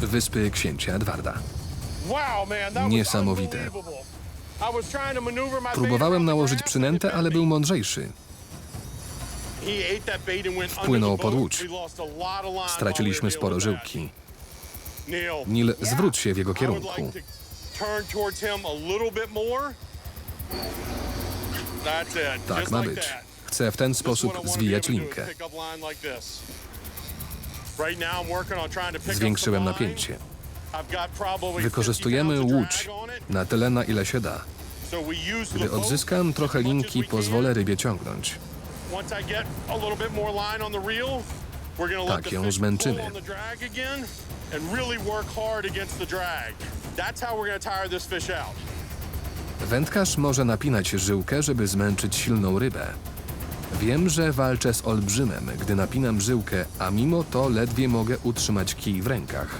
Wyspy Księcia Edwarda. Niesamowite. Próbowałem nałożyć przynętę, ale był mądrzejszy. Wpłynął pod łódź. Straciliśmy sporo żyłki. Neil, Nil, zwróć się w jego kierunku. Tak ma być. Chcę w ten sposób zwijać linkę. Zwiększyłem napięcie. Wykorzystujemy 50 pounds łódź na tyle, na ile się da. Gdy odzyskam trochę linki, pozwolę rybie ciągnąć. Tak ją zmęczymy. Wędkarz może napinać żyłkę, żeby zmęczyć silną rybę. Wiem, że walczę z olbrzymem, gdy napinam żyłkę, a mimo to ledwie mogę utrzymać kij w rękach.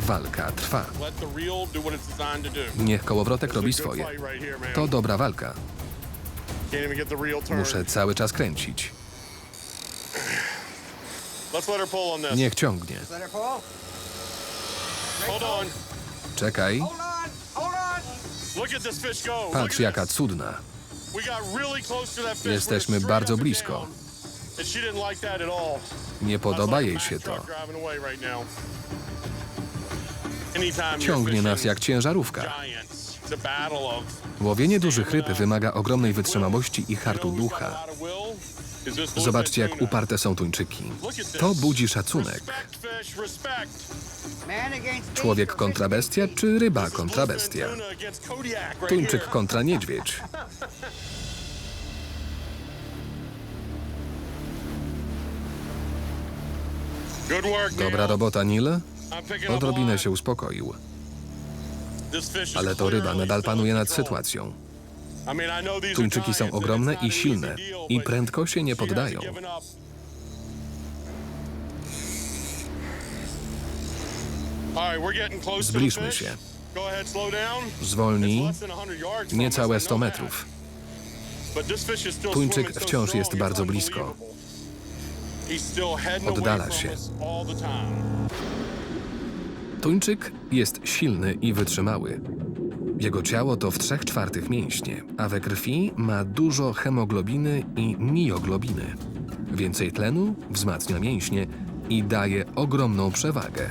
Walka trwa. Niech kołowrotek robi swoje. To dobra walka. Muszę cały czas kręcić. Niech ciągnie. Czekaj. Patrz at jaka cudna. Jesteśmy bardzo blisko. Nie podoba jej się to. Ciągnie nas jak ciężarówka. Łowienie dużych ryb wymaga ogromnej wytrzymałości i hartu ducha. Zobaczcie, jak uparte są Tuńczyki. To budzi szacunek. Człowiek kontra bestia, czy ryba kontra bestia? Tuńczyk kontra niedźwiedź. Dobra robota, Neil. Odrobinę się uspokoił. Ale to ryba nadal panuje nad sytuacją. Tuńczyki są ogromne i silne i prędko się nie poddają. Zbliżmy się. Zwolnij. Niecałe 100 metrów. Tuńczyk wciąż jest bardzo blisko. Oddala się. Tuńczyk jest silny i wytrzymały. Jego ciało to w trzech czwartych mięśnie, a we krwi ma dużo hemoglobiny i mioglobiny. Więcej tlenu wzmacnia mięśnie i daje ogromną przewagę.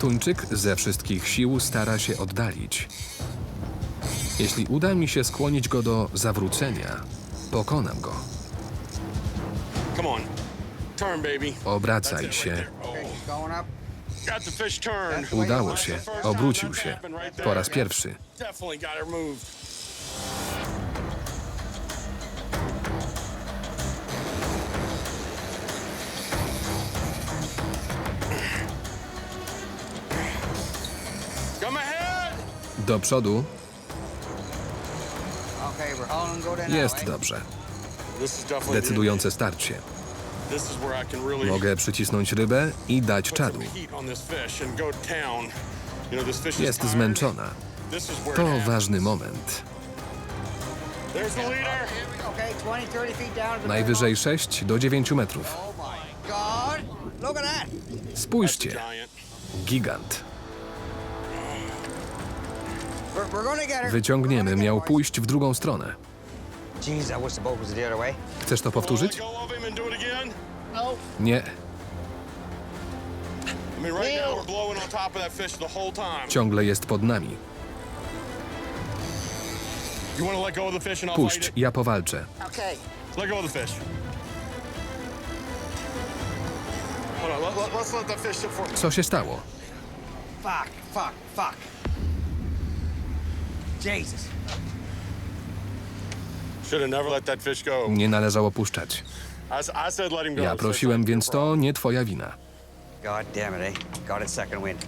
Tuńczyk ze wszystkich sił stara się oddalić. Jeśli uda mi się skłonić go do zawrócenia, pokonam go. Come on. Turn, baby. Obracaj się. Got the fish turned. Udało się. Obrócił się. Po raz pierwszy. Definitely got her moved. Come ahead. Do przodu jest dobrze. Decydujące starcie. Mogę przycisnąć rybę i dać czadu. Jest zmęczona. To ważny moment. There's the leader. Here we go. Okay, 20, 30 feet down to the Najwyżej 6 do 9 metrów. Spójrzcie, gigant. Wyciągniemy, We're gonna miał pójść w drugą stronę. boys. Jeez, I wish the boat was the other way. Chcesz to powtórzyć? No. Nie. Ciągle jest pod nami. Puść, ja powalczę. Co się stało? Fuck, fuck, fuck. Jesus. Should have never let that fish go. Nie należało puszczać. I, s- I said let him go. Ja prosiłem, więc to nie twoja wina. God damn it, eh? Got it second wind.